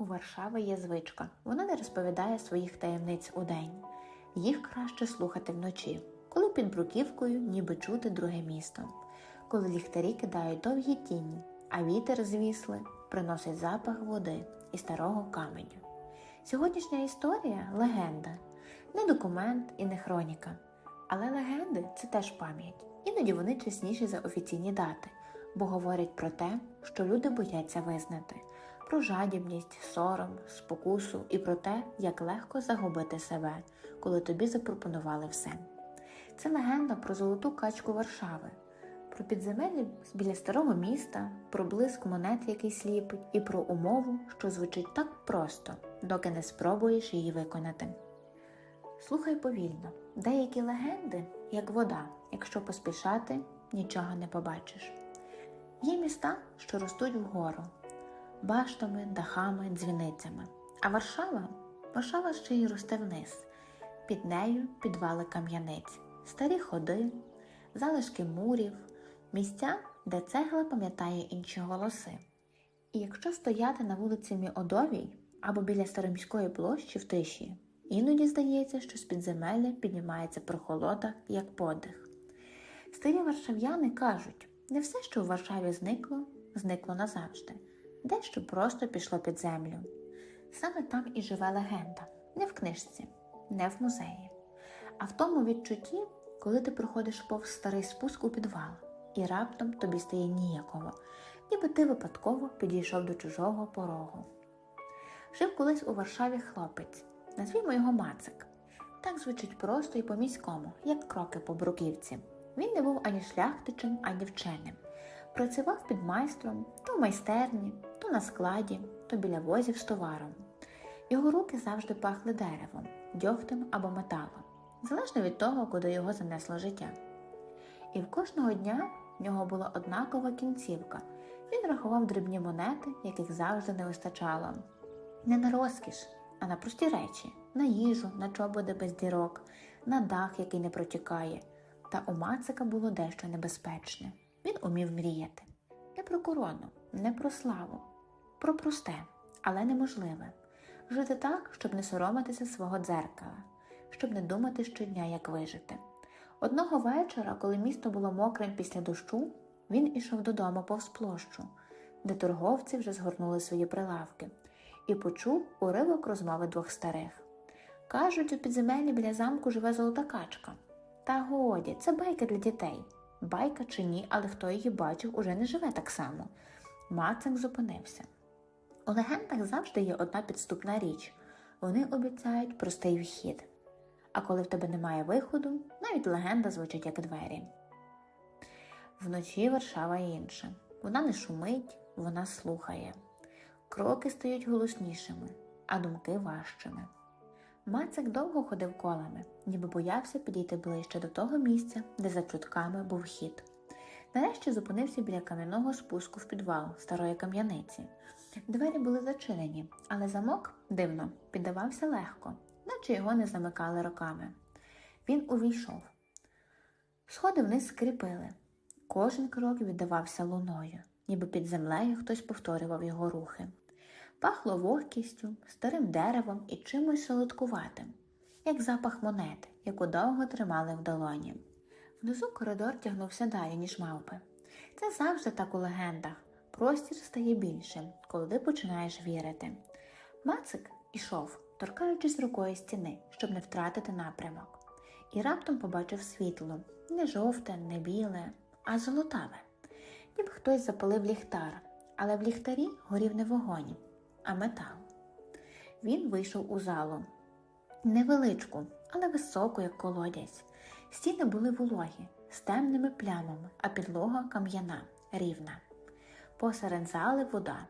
У Варшави є звичка. Вона не розповідає своїх таємниць удень. Їх краще слухати вночі, коли під бруківкою ніби чути друге місто, коли ліхтарі кидають довгі тіні, а вітер звісли приносить запах води і старого каменю. Сьогоднішня історія легенда, не документ і не хроніка. Але легенди це теж пам'ять. Іноді вони чесніші за офіційні дати, бо говорять про те, що люди бояться визнати, про жадібність, сором, спокусу і про те, як легко загубити себе, коли тобі запропонували все. Це легенда про золоту качку Варшави, про підземелля біля старого міста, про блиск монет, який сліпить, і про умову, що звучить так просто, доки не спробуєш її виконати. Слухай повільно, деякі легенди, як вода, якщо поспішати, нічого не побачиш. Є міста, що ростуть вгору, баштами, дахами, дзвіницями. А Варшава Варшава ще й росте вниз. Під нею підвали кам'яниць, старі ходи, залишки мурів, місця, де цегла пам'ятає інші голоси. І якщо стояти на вулиці Міодовій або біля староміської площі в тиші, іноді здається, що з підземелля піднімається прохолода, як подих. Старі варшав'яни кажуть, не все, що в Варшаві зникло, зникло назавжди, дещо просто пішло під землю. Саме там і живе легенда, не в книжці, не в музеї, а в тому відчутті, коли ти проходиш повз старий спуск у підвал, і раптом тобі стає ніяково, ніби ти випадково підійшов до чужого порогу. Жив колись у Варшаві хлопець, назвімо його Мацик. Так звучить просто і по-міському, як кроки по бруківці. Він не був ані шляхтичем, ані вченим. Працював під майстром то в майстерні, то на складі, то біля возів з товаром. Його руки завжди пахли деревом, дьогтем або металом, залежно від того, куди його занесло життя. І в кожного дня в нього була однакова кінцівка. Він рахував дрібні монети, яких завжди не вистачало. Не на розкіш, а на прості речі, на їжу, на чоботи без дірок, на дах, який не протікає. Та у Мацика було дещо небезпечне. Він умів мріяти. Не про корону, не про славу, про просте, але неможливе. Жити так, щоб не соромитися свого дзеркала, щоб не думати щодня, як вижити. Одного вечора, коли місто було мокрим після дощу, він ішов додому повз площу, де торговці вже згорнули свої прилавки, і почув уривок розмови двох старих. Кажуть, у підземеллі біля замку живе золота качка. Та годі, це байка для дітей. Байка чи ні, але хто її бачив, уже не живе так само. Мацик зупинився. У легендах завжди є одна підступна річ вони обіцяють простий вхід. А коли в тебе немає виходу, навіть легенда звучить як двері. Вночі Варшава інша. Вона не шумить, вона слухає. Кроки стають голоснішими, а думки важчими. Мацик довго ходив колами, ніби боявся підійти ближче до того місця, де за чутками був хід. Нарешті зупинився біля кам'яного спуску в підвал старої кам'яниці. Двері були зачинені, але замок, дивно, піддавався легко, наче його не замикали роками. Він увійшов. Сходи вниз скріпили. Кожен крок віддавався луною, ніби під землею хтось повторював його рухи. Пахло вогкістю, старим деревом і чимось солодкуватим, як запах монети, яку довго тримали в долоні. Внизу коридор тягнувся далі, ніж мавпи. Це завжди так у легендах. Простір стає більшим, коли ти починаєш вірити. Мацик ішов, торкаючись рукою стіни, щоб не втратити напрямок, і раптом побачив світло не жовте, не біле, а золотаве. Ніби хтось запалив ліхтар, але в ліхтарі горів не вогонь, а метал. Він вийшов у залу. Невеличку, але високу, як колодязь. Стіни були вологі, з темними плямами, а підлога кам'яна, рівна. Посеред зали вода,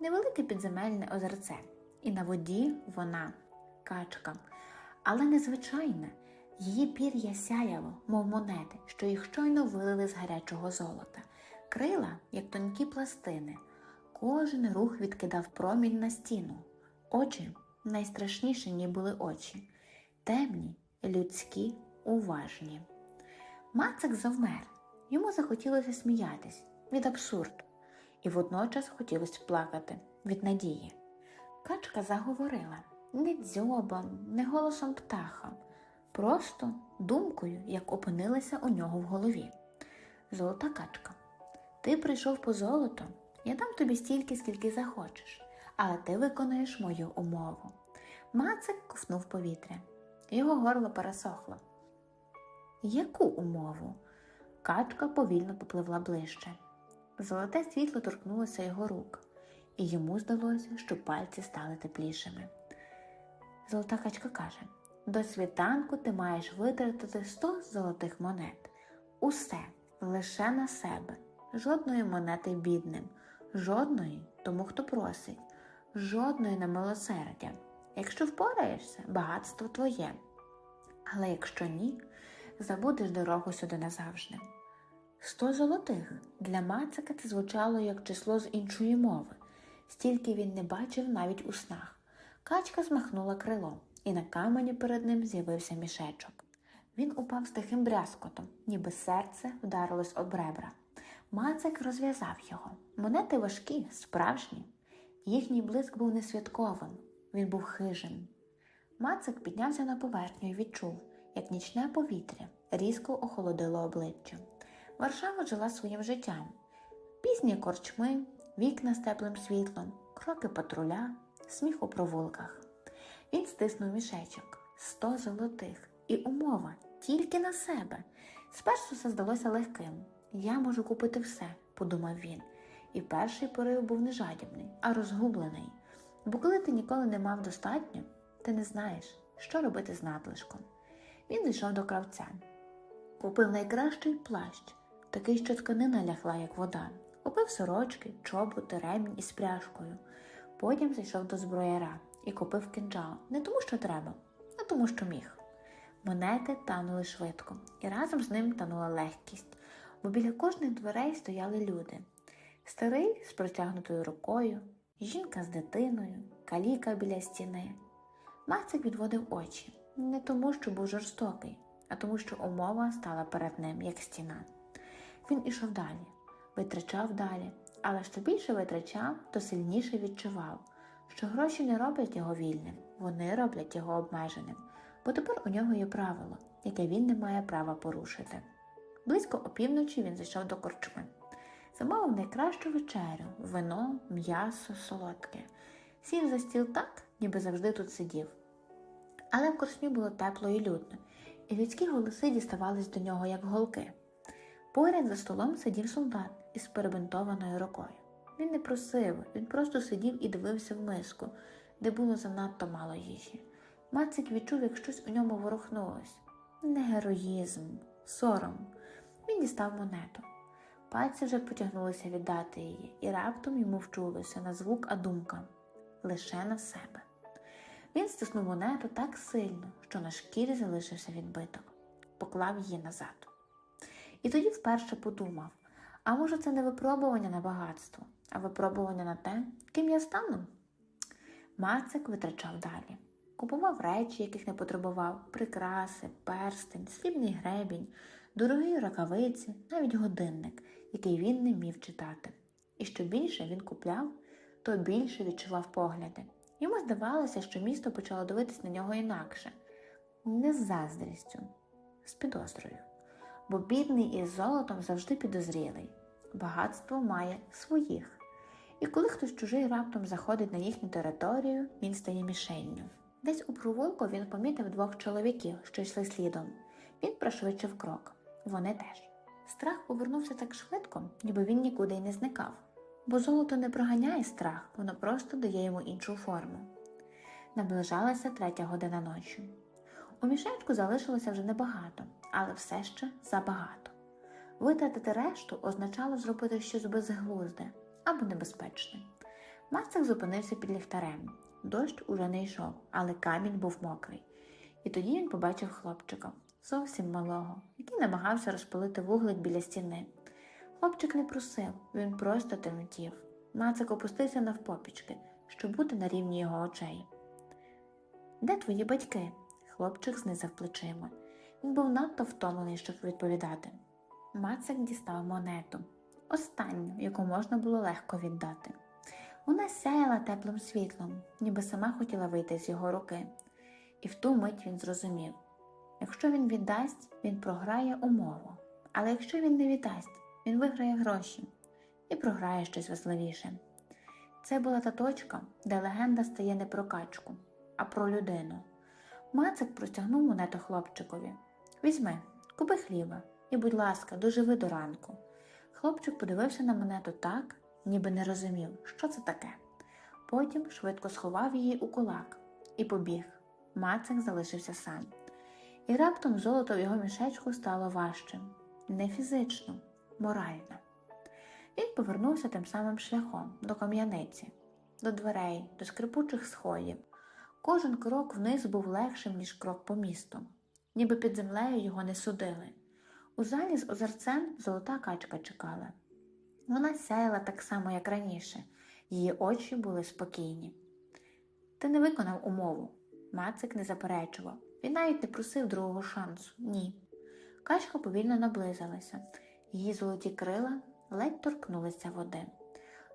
невелике підземельне озерце, і на воді вона, качка, але незвичайна. Її пір'я сяяло, мов монети, що їх щойно вилили з гарячого золота, крила, як тонкі пластини. Кожен рух відкидав промінь на стіну. Очі найстрашніші ні були очі, темні, людські, уважні. Мацик завмер. Йому захотілося сміятись від абсурду, і водночас хотілося плакати від надії. Качка заговорила не дзьобом, не голосом птаха, просто думкою, як опинилася у нього в голові. Золота качка, ти прийшов по золото, я дам тобі стільки, скільки захочеш, але ти виконуєш мою умову. Мацик ковнув повітря. Його горло пересохло. Яку умову? Качка повільно попливла ближче. Золоте світло торкнулося його рук, і йому здалося, що пальці стали теплішими. Золота качка каже: до світанку ти маєш витратити 100 золотих монет. Усе лише на себе, жодної монети бідним, жодної тому, хто просить, жодної на милосердя. Якщо впораєшся, багатство твоє. Але якщо ні, забудеш дорогу сюди назавжди. Сто золотих для Мацика це звучало як число з іншої мови, стільки він не бачив навіть у снах. Качка змахнула крилом, і на камені перед ним з'явився мішечок. Він упав з тихим брязкотом, ніби серце вдарилось об ребра. Мацик розв'язав його. Монети важкі, справжні. Їхній блиск був не святковим, він був хижим. Мацик піднявся на поверхню і відчув, як нічне повітря різко охолодило обличчя. Варшава жила своїм життям. Пізні корчми, вікна з теплим світлом, кроки патруля, сміх у провулках. Він стиснув мішечок сто золотих, і умова тільки на себе. Спершу все здалося легким. Я можу купити все, подумав він. І перший порив був не жадібний, а розгублений. Бо коли ти ніколи не мав достатньо, ти не знаєш, що робити з надлишком. Він зайшов до кравця, купив найкращий плащ, такий, що тканина лягла, як вода, купив сорочки, чоботи, ремінь із пряжкою. Потім зайшов до зброяра і купив кинджал не тому, що треба, а тому, що міг. Монети танули швидко, і разом з ним танула легкість, бо біля кожних дверей стояли люди. Старий з протягнутою рукою, жінка з дитиною, каліка біля стіни. Мацик відводив очі не тому, що був жорстокий, а тому, що умова стала перед ним, як стіна. Він ішов далі, витрачав далі, але що більше витрачав, то сильніше відчував, що гроші не роблять його вільним, вони роблять його обмеженим, бо тепер у нього є правило, яке він не має права порушити. Близько опівночі він зайшов до корчми. Замовив найкращу вечерю, вино, м'ясо, солодке. Сів за стіл так, ніби завжди тут сидів. Але в корчмі було тепло і людно, і людські голоси діставались до нього, як голки. Поряд за столом сидів солдат із перебинтованою рукою. Він не просив, він просто сидів і дивився в миску, де було занадто мало їжі. Мацик відчув, як щось у ньому ворухнулось. Не героїзм, сором. Він дістав монету. Пальці вже потягнулися віддати її, і раптом йому вчулося на звук, а думка лише на себе. Він стиснув монету так сильно, що на шкірі залишився відбиток, поклав її назад. І тоді вперше подумав: а може, це не випробування на багатство, а випробування на те, ким я стану? Мацик витрачав далі. Купував речі, яких не потребував, прикраси, перстень, срібний гребінь, дорогі рукавиці, навіть годинник, який він не вмів читати. І що більше він купляв, то більше відчував погляди. Йому здавалося, що місто почало дивитись на нього інакше, не з заздрістю, з підозрою. Бо бідний із золотом завжди підозрілий. Багатство має своїх. І коли хтось чужий раптом заходить на їхню територію, він стає мішенню. Десь у провулку він помітив двох чоловіків, що йшли слідом. Він пришвидшив крок. Вони теж. Страх повернувся так швидко, ніби він нікуди й не зникав. Бо золото не проганяє страх, воно просто дає йому іншу форму. Наближалася третя година ночі. У мішечку залишилося вже небагато, але все ще забагато. Витратити решту означало зробити щось безглузде або небезпечне. Мацик зупинився під ліхтарем. Дощ уже не йшов, але камінь був мокрий. І тоді він побачив хлопчика, зовсім малого, який намагався розпалити вуглик біля стіни. Хлопчик не просив, він просто тремтів. Мацик опустився навпопічки, щоб бути на рівні його очей. Де твої батьки? Хлопчик знизав плечима. Він був надто втомлений, щоб відповідати. Мацик дістав монету, останню, яку можна було легко віддати. Вона сяяла теплим світлом, ніби сама хотіла вийти з його руки. І в ту мить він зрозумів якщо він віддасть, він програє умову. Але якщо він не віддасть, він виграє гроші і програє щось важливіше. Це була та точка, де легенда стає не про качку, а про людину. Мацик простягнув монету хлопчикові. Візьми, купи хліба і, будь ласка, доживи до ранку. Хлопчик подивився на монету так, ніби не розумів, що це таке. Потім швидко сховав її у кулак і побіг. Мацик залишився сам. І раптом золото в його мішечку стало важчим не фізично, морально. Він повернувся тим самим шляхом до кам'яниці, до дверей, до скрипучих сходів. Кожен крок вниз був легшим, ніж крок по місту, ніби під землею його не судили. У залі з озерцем золота качка чекала. Вона сяяла так само, як раніше, її очі були спокійні. Ти не виконав умову. Мацик не заперечував. Він навіть не просив другого шансу. Ні. Качка повільно наблизилася. Її золоті крила ледь торкнулися води.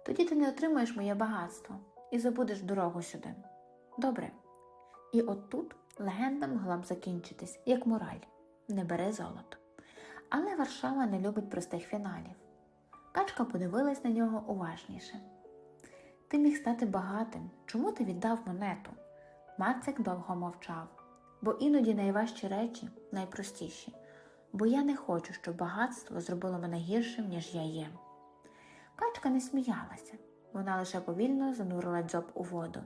Тоді ти не отримаєш моє багатство і забудеш дорогу сюди. Добре. І от тут легенда могла б закінчитись, як мораль не бери золото. Але Варшава не любить простих фіналів. Качка подивилась на нього уважніше. Ти міг стати багатим. Чому ти віддав монету? Мацик довго мовчав, бо іноді найважчі речі найпростіші, бо я не хочу, щоб багатство зробило мене гіршим, ніж я є. Качка не сміялася, вона лише повільно занурила дзьоб у воду,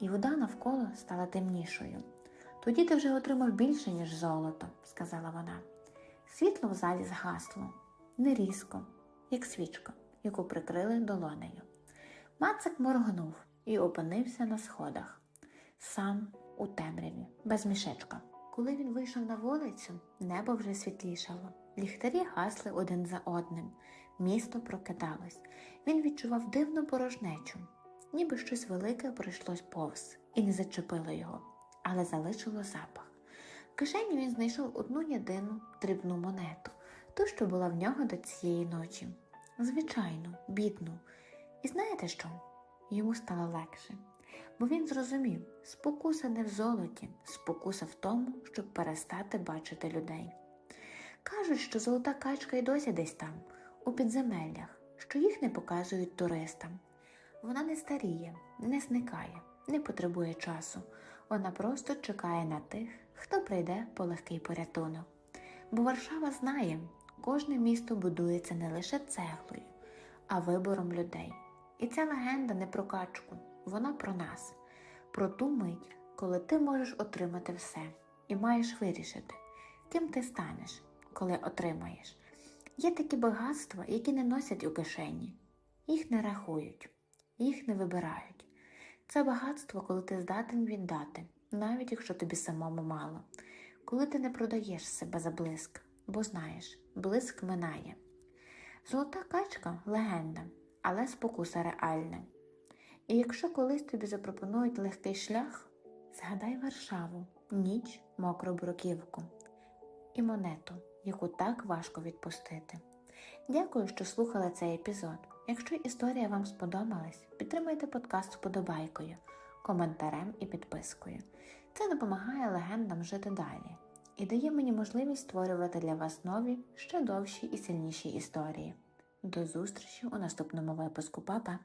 і вода навколо стала темнішою. Тоді ти вже отримав більше, ніж золото, сказала вона. Світло в залі згасло, не різко, як свічка, яку прикрили долонею. Мацик моргнув і опинився на сходах, сам у темряві, без мішечка. Коли він вийшов на вулицю, небо вже світлішало, ліхтарі гасли один за одним, місто прокидалось. Він відчував дивну порожнечу, ніби щось велике пройшлось повз і не зачепило його, але залишило запах. В кишені він знайшов одну єдину дрібну монету, ту, що була в нього до цієї ночі. Звичайну, бідну. І знаєте що? Йому стало легше, бо він зрозумів, спокуса не в золоті, спокуса в тому, щоб перестати бачити людей. Кажуть, що золота качка й досі десь там, у підземеллях, що їх не показують туристам. Вона не старіє, не зникає, не потребує часу. Вона просто чекає на тих, хто прийде по легкий порятунок. Бо Варшава знає, кожне місто будується не лише цеглою, а вибором людей. І ця легенда не про качку, вона про нас, про ту мить, коли ти можеш отримати все і маєш вирішити, ким ти станеш, коли отримаєш. Є такі багатства, які не носять у кишені, їх не рахують, їх не вибирають. Це багатство, коли ти здатен віддати, навіть якщо тобі самому мало, коли ти не продаєш себе за блиск, бо знаєш, блиск минає. Золота качка легенда, але спокуса реальна. І якщо колись тобі запропонують легкий шлях, згадай Варшаву, ніч, мокру бруківку і монету, яку так важко відпустити. Дякую, що слухали цей епізод. Якщо історія вам сподобалась, підтримайте подкаст вподобайкою, коментарем і підпискою. Це допомагає легендам жити далі і дає мені можливість створювати для вас нові, ще довші і сильніші історії. До зустрічі у наступному випуску, Па-па!